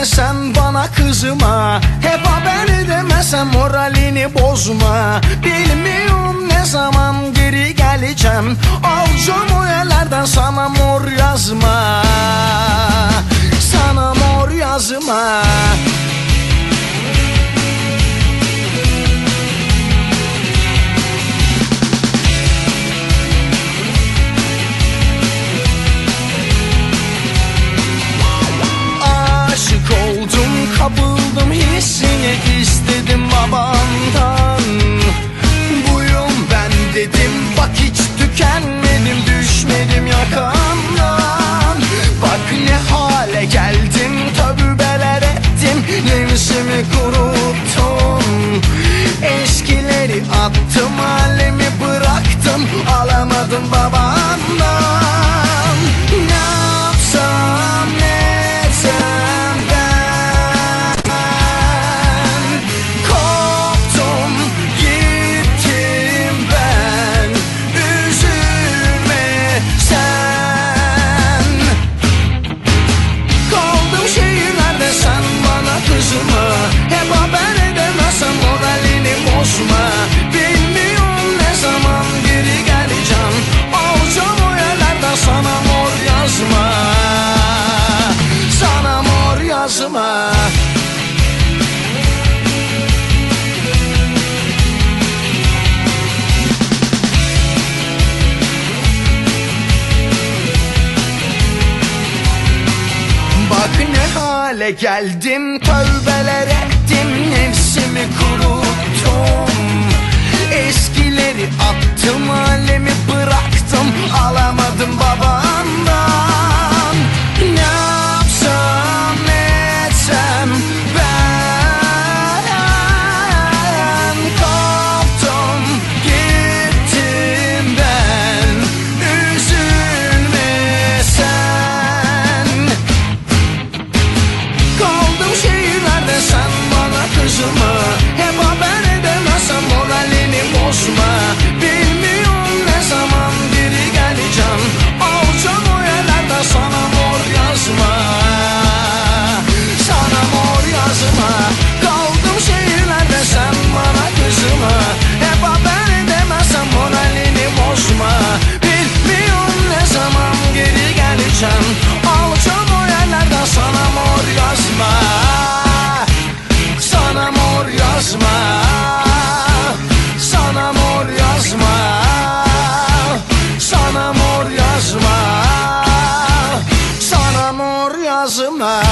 desen bana kızıma Hep haber demesem moralini bozma. Bilmiyorum ne zaman geri geleceğim. Avcumu Ayrılamadım babamdan Bak ne hale geldim Tövbeler ettim Nefsimi kuruttum. başıma Hep haber edemezsem moralini bozma. yazıma.